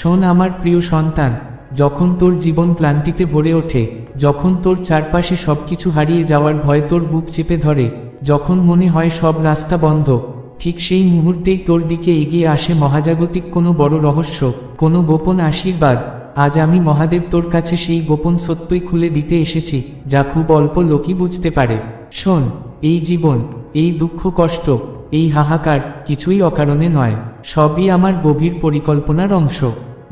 শোন আমার প্রিয় সন্তান, যখন তোর জীবন ক্লান্তিতে ভরে ওঠে, যখন তোর চারপাশে সবকিছু হারিয়ে যাওয়ার ভয় তোর বুক চেপে ধরে, যখন মনে হয় সব রাস্তা বন্ধ, ঠিক সেই মুহূর্তেই তোর দিকে এগিয়ে আসে মহাজাগতিক কোনো বড় রহস্য, কোনো গোপন আশীর্বাদ। আজ আমি মহাদেব তোর কাছে সেই গোপন সত্যই খুলে দিতে এসেছি, যা খুব অল্প লোকই বুঝতে পারে। শোন, এই জীবন, এই দুঃখ কষ্ট, এই হাহাকার কিছুই অকারণে নয়, সবই আমার গভীর পরিকল্পনার অংশ।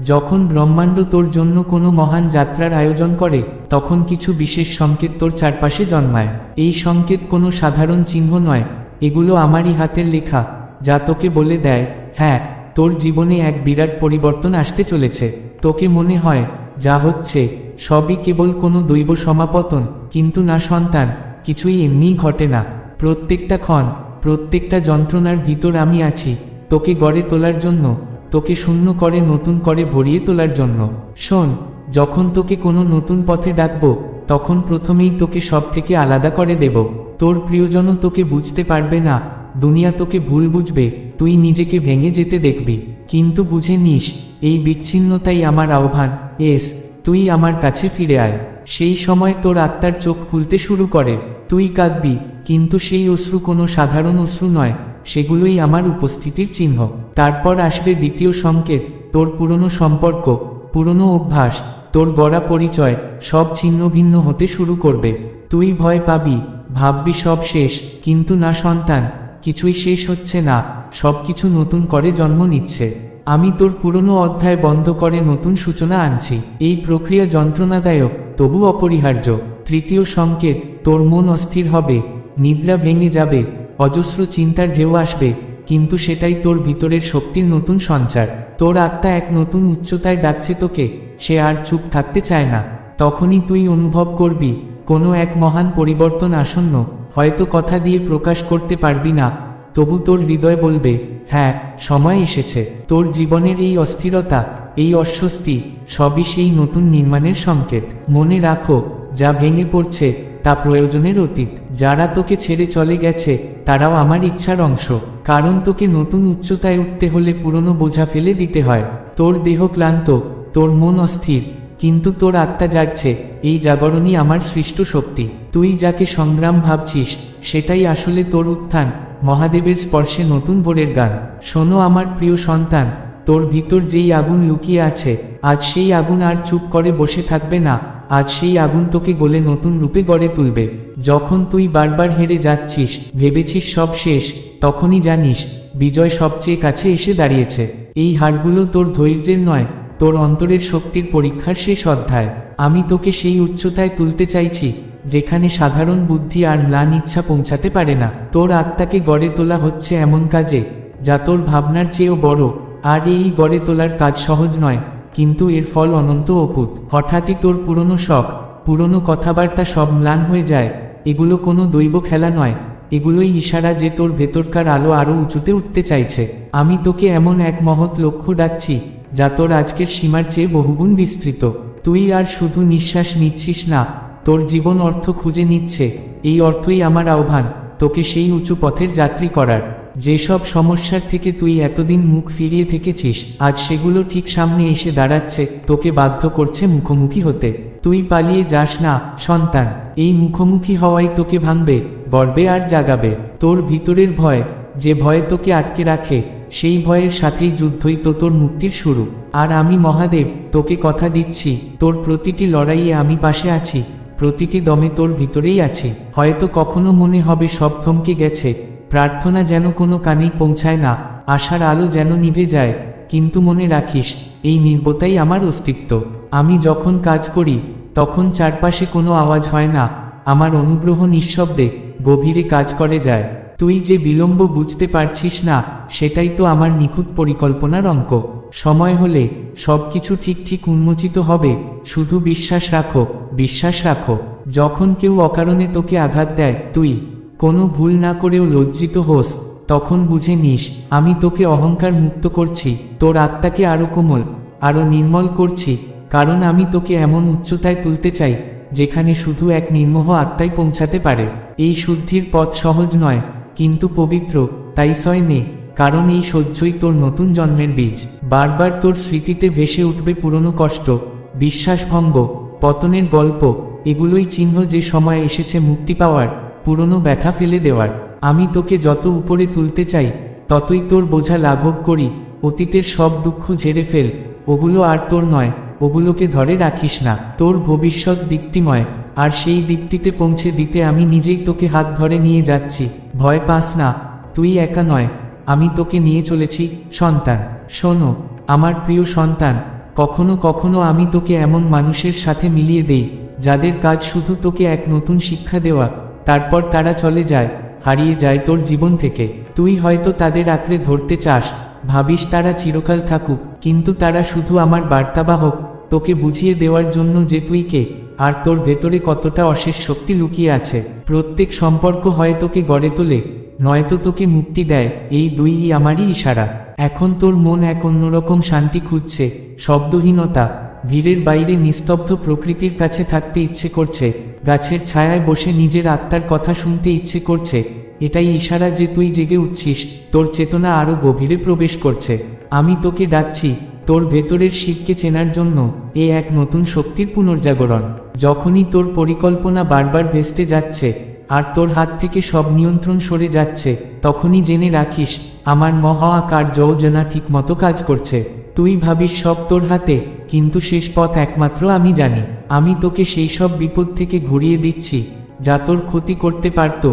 যখন ব্রহ্মাণ্ড তোর জন্য কোনো মহান যাত্রার আয়োজন করে, তখন কিছু বিশেষ সংকেত তোর চারপাশে জন্মায়। এই সংকেত কোনো সাধারণ চিহ্ন নয়, এগুলো আমারই হাতের লেখা, যা তোকে বলে দেয় হ্যাঁ তোর জীবনে এক বিরাট পরিবর্তন আসতে চলেছে। তোকে মনে হয়, যা হচ্ছে, সবই কেবল কোনো দৈব সমাপতন, কিন্তু না সন্তান, কিছুই এমনিই ঘটে না। প্রত্যেকটা ক্ষণ, প্রত্যেকটা যন্ত্রণার ভিতর আমি আছি, তোকে গড়ে তোলার জন্য তোকে শূন্য করে নতুন করে ভরিয়ে তোলার জন্য। শোন, যখন তোকে কোনো নতুন পথে ডাকবো, তখন প্রথমেই তোকে সব থেকে আলাদা করে দেব। তোর প্রিয়জনও তোকে বুঝতে পারবে না, দুনিয়া তোকে ভুল বুঝবে, তুই নিজেকে ভেঙে যেতে দেখবি। কিন্তু বুঝে নিস, এই বিচ্ছিন্নতাই আমার আহ্বান। এস, তুই আমার কাছে ফিরে আয়। সেই সময় তোর আত্মার চোখ খুলতে শুরু করে। তুই কাঁদবি, কিন্তু সেই অশ্রু কোনো সাধারণ অশ্রু নয়। সেগুলোই আমার উপস্থিতির চিহ্ন। তারপর আসবে দ্বিতীয় সংকেত, তোর পুরনো সম্পর্ক, পুরনো অভ্যাস, তোর গড়া পরিচয়, সব ছিন্ন ভিন্ন হতে শুরু করবে। তুই ভয় পাবি, ভাববি সব শেষ, কিন্তু না সন্তান, কিছুই শেষ হচ্ছে না সব কিছু নতুন করে জন্ম নিচ্ছে। আমি তোর পুরনো অধ্যায় বন্ধ করে নতুন সূচনা আনছি। এই প্রক্রিয়া যন্ত্রণাদায়ক, তবু অপরিহার্য। তৃতীয় সংকেত, তোর মন অস্থির হবে, নিদ্রা ভেঙে যাবে অজস্র চিন্তার ঢেউ আসবে, কিন্তু সেটাই তোর ভিতরের শক্তির নতুন সঞ্চার। তোর আত্মা এক নতুন উচ্চতায় ডাকছে তোকে, সে আর চুপ থাকতে চায় না। তখনই তুই অনুভব করবি, কোনো এক মহান পরিবর্তন আসন্ন, হয়তো কথা দিয়ে প্রকাশ করতে পারবি না। তবু তোর হৃদয় বলবে হ্যাঁ সময় এসেছে। তোর জীবনের এই অস্থিরতা, এই অস্বস্তি, সবই সেই নতুন নির্মাণের সংকেত। মনে রাখো, যা ভেঙে পড়ছে, তা প্রয়োজনের অতীত। যারা তোকে ছেড়ে চলে গেছে তারাও আমার ইচ্ছার অংশ, কারণ তোকে নতুন উচ্চতায় উঠতে হলে পুরনো বোঝা ফেলে দিতে হয়। তোর দেহ ক্লান্ত, তোর মন অস্থির, কিন্তু তোর আত্মা জাগছে, এই জাগরণই আমার সৃষ্ট শক্তি। তুই যাকে সংগ্রাম ভাবছিস, সেটাই আসলে তোর উত্থান, মহাদেবের স্পর্শে নতুন ভোরের গান। শোনো আমার প্রিয় সন্তান, তোর ভিতর যেই আগুন লুকিয়ে আছে, আজ সেই আগুন আর চুপ করে বসে থাকবে না। আজ সেই আগুন তোকে গলে নতুন রূপে গড়ে তুলবে। যখন তুই বারবার হেরে যাচ্ছিস, ভেবেছিস সব শেষ, তখনই জানিস, বিজয় সবচেয়ে কাছে এসে দাঁড়িয়েছে। এই হারগুলো তোর ধৈর্যের নয়, তোর অন্তরের শক্তির পরীক্ষার শেষ অধ্যায়। আমি তোকে সেই উচ্চতায় তুলতে চাইছি, যেখানে সাধারণ বুদ্ধি আর ম্লান ইচ্ছা পৌঁছাতে পারে না। তোর আত্মাকে গড়ে তোলা হচ্ছে এমন কাজে, যা তোর ভাবনার চেয়েও বড়। আর এই গড়ে তোলার কাজ সহজ নয় কিন্তু এর ফল অনন্ত অপুত হঠাৎই তোর পুরনো শখ, পুরনো কথাবার্তা সব ম্লান হয়ে যায়। এগুলো কোনো দৈব খেলা নয়। এগুলোই ইশারা যে তোর ভেতরকার আলো আরও উঁচুতে উঠতে চাইছে। আমি তোকে এমন এক মহৎ লক্ষ্য ডাকছি, যা তোর আজকের সীমার চেয়ে বহুগুণ বিস্তৃত। তুই আর শুধু নিঃশ্বাস নিচ্ছিস না, তোর জীবন অর্থ খুঁজে নিচ্ছে। এই অর্থই আমার আহ্বান, তোকে সেই উঁচু পথের যাত্রী করার। যেসব সমস্যার থেকে তুই এতদিন মুখ ফিরিয়ে থেকেছিস, আজ সেগুলো ঠিক সামনে এসে দাঁড়াচ্ছে, তোকে বাধ্য করছে মুখোমুখি হতে। তুই পালিয়ে যাস না, সন্তান। এই মুখোমুখি হওয়াই তোকে ভাঙবে গর্বে আর জাগাবে। তোর ভিতরের ভয়, যে ভয়ে তোকে আটকে রাখে, সেই ভয়ের সাথেই যুদ্ধই তো তোর মুক্তির শুরু। আর আমি মহাদেব, তোকে কথা দিচ্ছি, তোর প্রতিটি লড়াইয়ে আমি পাশে আছি, প্রতিটি দমে তোর ভিতরেই আছি। হয়তো কখনো মনে হবে সব থমকে গেছে প্রার্থনা যেন কোনো কানেই পৌঁছায় না, আশার আলো যেন নিভে যায়, কিন্তু মনে রাখিস, এই নির্বতাই আমার অস্তিত্ব। আমি যখন কাজ করি, তখন চারপাশে কোনো আওয়াজ হয় না, আমার অনুগ্রহ নিঃশব্দে গভীরে কাজ করে যায়। তুই যে বিলম্ব বুঝতে পারছিস না, সেটাই তো আমার নিখুঁত পরিকল্পনার অঙ্ক। সময় হলে সব কিছু ঠিক ঠিক উন্মোচিত হবে, শুধু বিশ্বাস রাখো বিশ্বাস রাখো। যখন কেউ অকারণে তোকে আঘাত দেয়, তুই কোনো ভুল না করেও লজ্জিত হোস, তখন বুঝে নিস, আমি তোকে অহংকার মুক্ত করছি, তোর আত্মাকে আরও কোমল আরও নির্মল করছি, কারণ আমি তোকে এমন উচ্চতায় তুলতে চাই, যেখানে শুধু এক নির্মোহ আত্মাই পৌঁছাতে পারে। এই শুদ্ধির পথ সহজ নয়, কিন্তু পবিত্র, তাই সয় নে, কারণ এই সহ্যই তোর নতুন জন্মের বীজ। বারবার তোর স্মৃতিতে ভেসে উঠবে পুরনো কষ্ট, বিশ্বাসভঙ্গ, পতনের গল্প, এগুলোই চিহ্ন যে সময় এসেছে মুক্তি পাওয়ার। পুরনো ব্যথা ফেলে দেওয়ার। আমি তোকে যত উপরে তুলতে চাই, ততই তোর বোঝা লাঘব করি, অতীতের সব দুঃখ ঝেড়ে ফেল, ওগুলো আর তোর নয়, ওগুলোকে ধরে রাখিস না। তোর ভবিষ্যৎ দীপ্তিময়, আর সেই দীপ্তিতে পৌঁছে দিতে আমি নিজেই তোকে হাত ধরে নিয়ে যাচ্ছি। ভয় পাস না, তুই একা নয়, আমি তোকে নিয়ে চলেছি, সন্তান। শোনো, আমার প্রিয় সন্তান, কখনো কখনো আমি তোকে এমন মানুষের সাথে মিলিয়ে দেই, যাদের কাজ শুধু তোকে এক নতুন শিক্ষা দেওয়া তারপর তারা চলে যায়, হারিয়ে যায় তোর জীবন থেকে। তুই হয়তো তাদের আঁকড়ে ধরতে চাস, ভাবিস তারা চিরকাল থাকুক, কিন্তু তারা শুধু আমার বার্তাবাহক তোকে বুঝিয়ে দেওয়ার জন্য যে তুই কে, আর তোর ভেতরে কতটা অশেষ শক্তি লুকিয়ে আছে। প্রত্যেক সম্পর্ক হয় তোকে গড়ে তোলে, নয়তো তোকে মুক্তি দেয়, এই দুইই আমারই ইশারা। এখন তোর মন এক অন্যরকম শান্তি খুঁজছে, শব্দহীনতা, ভিড়ের বাইরে নিস্তব্ধ প্রকৃতির কাছে থাকতে ইচ্ছে করছে। গাছের ছায়ায় বসে নিজের আত্মার কথা শুনতে ইচ্ছে করছে। এটাই ইশারা যে তুই জেগে উঠছিস, তোর চেতনা আরও গভীরে প্রবেশ করছে। আমি তোকে ডাকছি, তোর ভেতরের শিবকে চেনার জন্য এ এক নতুন শক্তির পুনর্জাগরণ। যখনই তোর পরিকল্পনা বারবার ভেস্তে যাচ্ছে, আর তোর হাত থেকে সব নিয়ন্ত্রণ সরে যাচ্ছে, তখনই জেনে রাখিস, আমার মহাকার যোজনা ঠিক মতো কাজ করছে। তুই ভাবিস সব তোর হাতে, কিন্তু শেষ পথ একমাত্র আমি জানি। আমি তোকে সেই সব বিপদ থেকে ঘুরিয়ে দিচ্ছি, যা তোর ক্ষতি করতে পারত।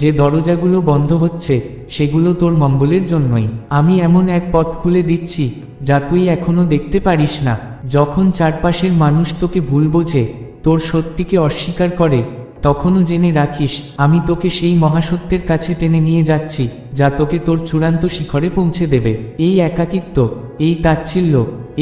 যে দরজাগুলো বন্ধ হচ্ছে, সেগুলো তোর মঙ্গলের জন্যই। আমি এমন এক পথ খুলে দিচ্ছি, যা তুই এখনও দেখতে পারিস না। যখন চারপাশের মানুষ তোকে ভুল বোঝে, তোর সত্যিকে অস্বীকার করে, তখনও জেনে রাখিস, আমি তোকে সেই মহাসত্যের কাছে টেনে নিয়ে যাচ্ছি। যা তোকে তোর চূড়ান্ত শিখরে পৌঁছে দেবে। এই একাকিত্ব, এই তাচ্ছিল্য,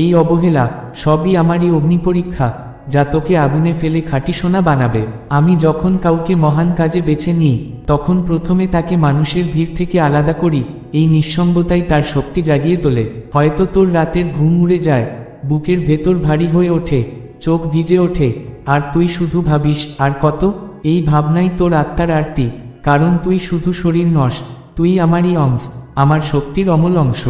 এই অবহেলা, সবই আমারই অগ্নিপরীক্ষা যা তোকে আগুনে ফেলে খাঁটি সোনা বানাবে। আমি যখন কাউকে মহান কাজে বেছে নিই, তখন প্রথমে তাকে মানুষের ভিড় থেকে আলাদা করি, এই নিঃসঙ্গতাই তার শক্তি জাগিয়ে তোলে। হয়তো তোর রাতের ঘুম উড়ে যায়, বুকের ভেতর ভারী হয়ে ওঠে, চোখ ভিজে ওঠে, আর তুই শুধু ভাবিস, আর কত? এই ভাবনাই তোর আত্মার আরতি, কারণ তুই শুধু শরীর নস তুই আমারই অংশ, আমার শক্তির অমল অংশ।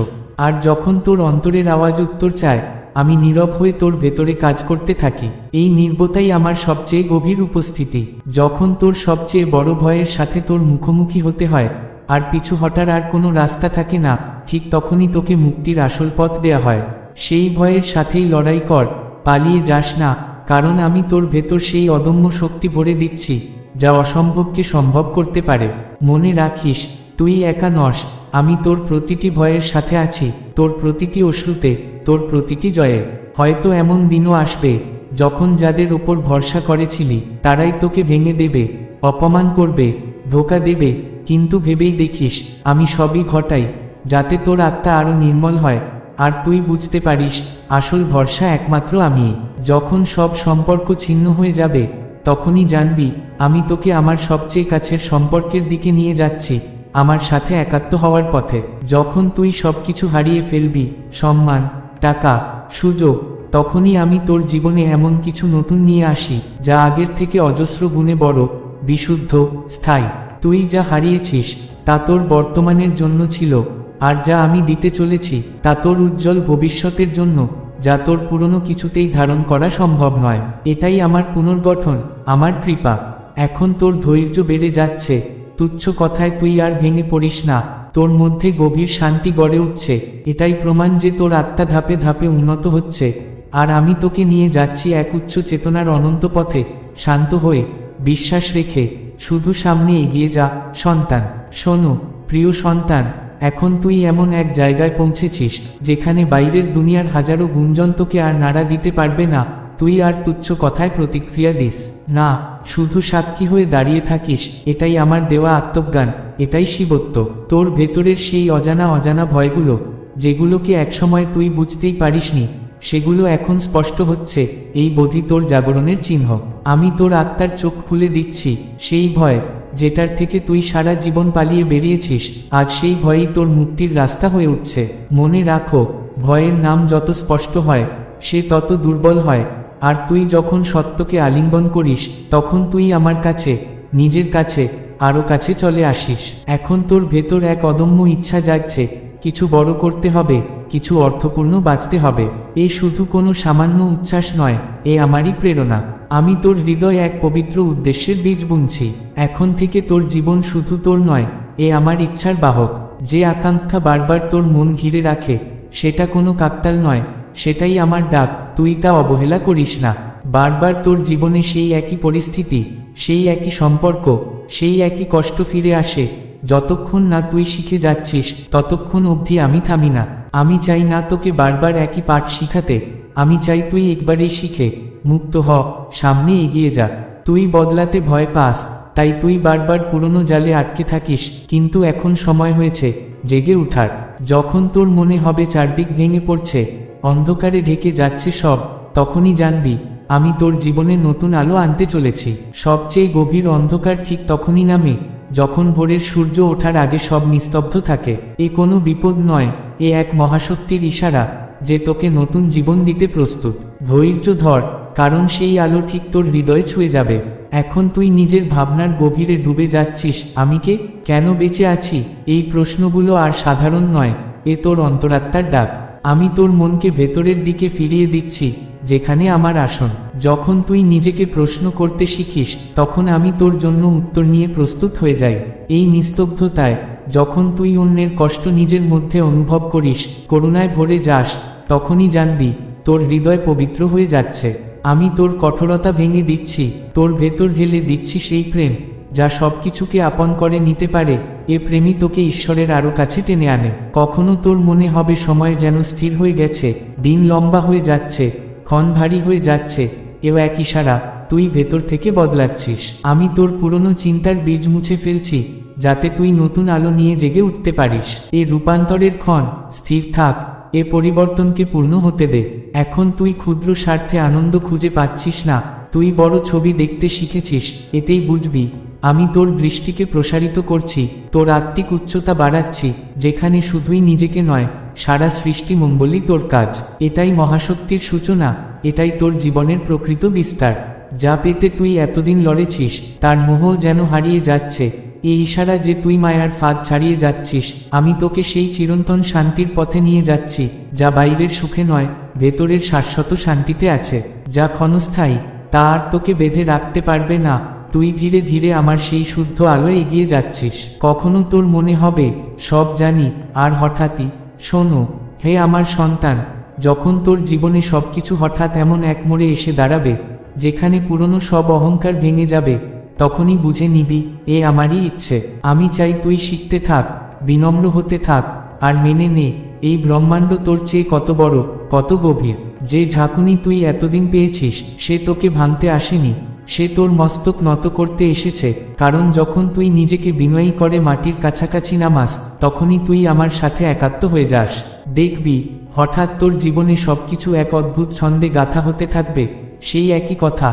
আর যখন তোর অন্তরের আওয়াজ উত্তর চায়, আমি নীরব হয়ে তোর ভেতরে কাজ করতে থাকি। এই নির্বতাই আমার সবচেয়ে গভীর উপস্থিতি। যখন তোর সবচেয়ে বড় ভয়ের সাথে তোর মুখোমুখি হতে হয়, আর পিছু হটার আর কোনো রাস্তা থাকে না, ঠিক তখনই তোকে মুক্তির আসল পথ দেয়া হয়। সেই ভয়ের সাথেই লড়াই কর, পালিয়ে যাস না, কারণ আমি তোর ভেতর সেই অদম্য শক্তি ভরে দিচ্ছি, যা অসম্ভবকে সম্ভব করতে পারে। মনে রাখিস তুই একা নস, আমি তোর প্রতিটি ভয়ের সাথে আছি, তোর প্রতিটি অশ্রুতে, তোর প্রতিটি জয়ে। হয়তো এমন দিনও আসবে, যখন যাদের ওপর ভরসা করেছিলি, তারাই তোকে ভেঙে দেবে, অপমান করবে, ধোকা দেবে, কিন্তু ভেবেই দেখিস, আমি সবই ঘটাই, যাতে তোর আত্মা আরও নির্মল হয়। আর তুই বুঝতে পারিস, আসল ভরসা একমাত্র আমি। যখন সব সম্পর্ক ছিন্ন হয়ে যাবে, তখনই জানবি, আমি তোকে আমার সবচেয়ে কাছের সম্পর্কের দিকে নিয়ে যাচ্ছি। আমার সাথে একাত্ম হওয়ার পথে, যখন তুই সব কিছু হারিয়ে ফেলবি, সম্মান, টাকা, সুযোগ, তখনই আমি তোর জীবনে এমন কিছু নতুন নিয়ে আসি, যা আগের থেকে অজস্র গুণে বড়, বিশুদ্ধ, স্থায়ী। তুই যা হারিয়েছিস, তা তোর বর্তমানের জন্য ছিল, আর যা আমি দিতে চলেছি, তা তোর উজ্জ্বল ভবিষ্যতের জন্য, যা তোর পুরনো কিছুতেই ধারণ করা সম্ভব নয়। এটাই আমার পুনর্গঠন, আমার কৃপা। এখন তোর ধৈর্য বেড়ে যাচ্ছে। তুচ্ছ কথায় তুই আর ভেঙে পড়িস না। তোর মধ্যে গভীর শান্তি গড়ে উঠছে। এটাই প্রমাণ যে তোর আত্মা ধাপে ধাপে উন্নত হচ্ছে। আর আমি তোকে নিয়ে যাচ্ছি এক উচ্চ চেতনার অনন্ত পথে। শান্ত হয়ে, বিশ্বাস রেখে, শুধু সামনে এগিয়ে যা, সন্তান। শোনো, প্রিয় সন্তান, এখন তুই এমন এক জায়গায় পৌঁছেছিস, যেখানে বাইরের দুনিয়ার হাজারো গুঞ্জন তোকে আর নাড়া দিতে পারবে না। তুই আর তুচ্ছ কথায় প্রতিক্রিয়া দিস। না, শুধু সাক্ষী হয়ে দাঁড়িয়ে থাকিস, এটাই আমার দেওয়া আত্মজ্ঞান, এটাই শিবত্ব। তোর ভেতরের সেই অজানা অজানা ভয়গুলো, যেগুলোকে একসময় তুই বুঝতেই পারিসনি, সেগুলো এখন স্পষ্ট হচ্ছে, এই বোধি তোর জাগরণের চিহ্ন। আমি তোর আত্মার চোখ খুলে দিচ্ছি, সেই ভয়, যেটার থেকে তুই সারা জীবন পালিয়ে বেরিয়েছিস, আজ সেই ভয়ই তোর মুক্তির রাস্তা হয়ে উঠছে। মনে রাখো, ভয়ের নাম যত স্পষ্ট হয়, সে তত দুর্বল হয়। আর তুই যখন সত্যকে আলিঙ্গন করিস, তখন তুই আমার কাছে, নিজের কাছে আরও কাছে চলে আসিস। এখন তোর ভেতর এক অদম্য ইচ্ছা যাচ্ছে, কিছু বড় করতে হবে, কিছু অর্থপূর্ণ বাঁচতে হবে। এ শুধু কোনো সামান্য উচ্ছ্বাস নয়, এ আমারই প্রেরণা। আমি তোর হৃদয়ে এক পবিত্র উদ্দেশ্যের বীজ বুনছি। এখন থেকে তোর জীবন শুধু তোর নয়, এ আমার ইচ্ছার বাহক। যে আকাঙ্ক্ষা বারবার তোর মন ঘিরে রাখে, সেটা কোনো কাকতাল নয়। সেটাই আমার ডাক, তুই তা অবহেলা করিস না। বারবার তোর জীবনে সেই একই পরিস্থিতি, সেই একই সম্পর্ক, সেই একই কষ্ট ফিরে আসে। যতক্ষণ না তুই শিখে যাচ্ছিস, ততক্ষণ অবধি আমি থামি না। আমি চাই না তোকে বারবার একই পাঠ শিখাতে। আমি চাই তুই একবারেই শিখে, মুক্ত হ, সামনে এগিয়ে যা। তুই বদলাতে ভয় পাস, তাই তুই বারবার পুরনো জালে আটকে থাকিস। কিন্তু এখন সময় হয়েছে, জেগে উঠার। যখন তোর মনে হবে চারদিক ভেঙে পড়ছে অন্ধকারে ঢেকে যাচ্ছে সব, তখনই জানবি, আমি তোর জীবনে নতুন আলো আনতে চলেছি। সবচেয়ে গভীর অন্ধকার ঠিক তখনই নামে, যখন ভোরের সূর্য ওঠার আগে সব নিস্তব্ধ থাকে। এ কোনো বিপদ নয়, এ এক মহাশক্তির ইশারা, যে তোকে নতুন জীবন দিতে প্রস্তুত। ধৈর্য ধর, কারণ সেই আলো ঠিক তোর হৃদয়ে ছুঁয়ে যাবে। এখন তুই নিজের ভাবনার গভীরে ডুবে যাচ্ছিস, আমি কে? কেন বেঁচে আছি? এই প্রশ্নগুলো আর সাধারণ নয়, এ তোর অন্তরাত্মার ডাক। আমি তোর মনকে ভেতরের দিকে ফিরিয়ে দিচ্ছি, যেখানে আমার আসন। যখন তুই নিজেকে প্রশ্ন করতে শিখিস, তখন আমি তোর জন্য উত্তর নিয়ে প্রস্তুত হয়ে যাই। এই নিস্তব্ধতায়, যখন তুই অন্যের কষ্ট নিজের মধ্যে অনুভব করিস, করুণায় ভরে যাস, তখনই জানবি, তোর হৃদয় পবিত্র হয়ে যাচ্ছে। আমি তোর কঠোরতা ভেঙে দিচ্ছি, তোর ভেতর ঢেলে দিচ্ছি সেই প্রেম, যা সব কিছুকে আপন করে নিতে পারে। এ প্রেমই তোকে ঈশ্বরের আরও কাছে টেনে আনে। কখনো তোর মনে হবে সময় যেন স্থির হয়ে গেছে, দিন লম্বা হয়ে যাচ্ছে, ক্ষণ ভারী হয়ে যাচ্ছে, এও এক ইশারা, তুই ভেতর থেকে বদলাচ্ছিস। আমি তোর পুরনো চিন্তার বীজ মুছে ফেলছি, যাতে তুই নতুন আলো নিয়ে জেগে উঠতে পারিস। এ রূপান্তরের ক্ষণ, স্থির থাক, এ পরিবর্তনকে পূর্ণ হতে দে। এখন তুই ক্ষুদ্র স্বার্থে আনন্দ খুঁজে পাচ্ছিস না, তুই বড় ছবি দেখতে শিখেছিস, এতেই বুঝবি আমি তোর দৃষ্টিকে প্রসারিত করছি, তোর আত্মিক উচ্চতা বাড়াচ্ছি, যেখানে শুধুই নিজেকে নয়, সারা সৃষ্টি মঙ্গলই তোর কাজ। এটাই মহাশক্তির সূচনা, এটাই তোর জীবনের প্রকৃত বিস্তার। যা পেতে তুই এতদিন লড়েছিস, তার মোহ যেন হারিয়ে যাচ্ছে। এই ইশারা যে তুই মায়ার ফাঁদ ছাড়িয়ে যাচ্ছিস, আমি তোকে সেই চিরন্তন শান্তির পথে নিয়ে যাচ্ছি, যা বাইরের সুখে নয়, ভেতরের শাশ্বত শান্তিতে আছে। যা ক্ষণস্থায়ী, তা আর তোকে বেঁধে রাখতে পারবে না। তুই ধীরে ধীরে আমার সেই শুদ্ধ আলো এগিয়ে যাচ্ছিস। কখনো তোর মনে হবে, সব জানি, আর হঠাৎই, শোনো, হে আমার সন্তান, যখন তোর জীবনে সবকিছু হঠাৎ এমন এক মোড়ে এসে দাঁড়াবে, যেখানে পুরনো সব অহংকার ভেঙে যাবে, তখনই বুঝে নিবি, এ আমারই ইচ্ছে। আমি চাই তুই শিখতে থাক, বিনম্র হতে থাক, আর মেনে নে, এই ব্রহ্মাণ্ড তোর চেয়ে কত বড়, কত গভীর। যে ঝাঁকুনি তুই এতদিন পেয়েছিস, সে তোকে ভাঙতে আসেনি। সে তোর মস্তক নত করতে এসেছে, কারণ যখন তুই নিজেকে বিনয়ী করে মাটির কাছাকাছি নামাস, তখনই তুই আমার সাথে একাত্ম হয়ে যাস। দেখবি, হঠাৎ তোর জীবনে সবকিছু এক অদ্ভুত ছন্দে গাথা হতে থাকবে। সেই একই কথা,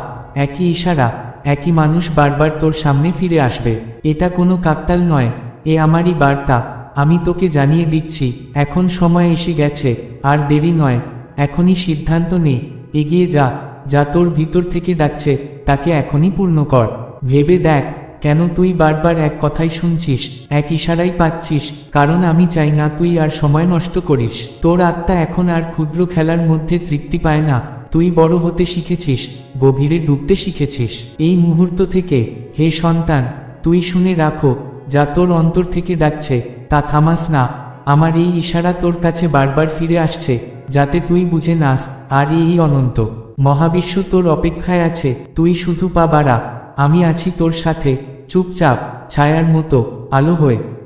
একই ইশারা, একই মানুষ বারবার তোর সামনে ফিরে আসবে। এটা কোনো কাকতাল নয়, এ আমারই বার্তা, আমি তোকে জানিয়ে দিচ্ছি, এখন সময় এসে গেছে, আর দেরি নয়, এখনই সিদ্ধান্ত নে, এগিয়ে যা। যা তোর ভিতর থেকে ডাকছে, তাকে এখনই পূর্ণ কর। ভেবে দেখ, কেন তুই বারবার এক কথাই শুনছিস, এক ইশারাই পাচ্ছিস, কারণ আমি চাই না তুই আর সময় নষ্ট করিস। তোর আত্মা এখন আর ক্ষুদ্র খেলার মধ্যে তৃপ্তি পায় না। তুই বড় হতে শিখেছিস, গভীরে ডুবতে শিখেছিস। এই মুহূর্ত থেকে, হে সন্তান, তুই শুনে রাখো, যা তোর অন্তর থেকে ডাকছে, তা থামাস না। আমার এই ইশারা তোর কাছে বারবার ফিরে আসছে, যাতে তুই বুঝে নাস, আর এই অনন্ত। মহাবিশ্ব তোর অপেক্ষায় আছে, তুই শুধু পা বাড়া, আমি আছি তোর সাথে, চুপচাপ, ছায়ার মতো, আলো হয়ে।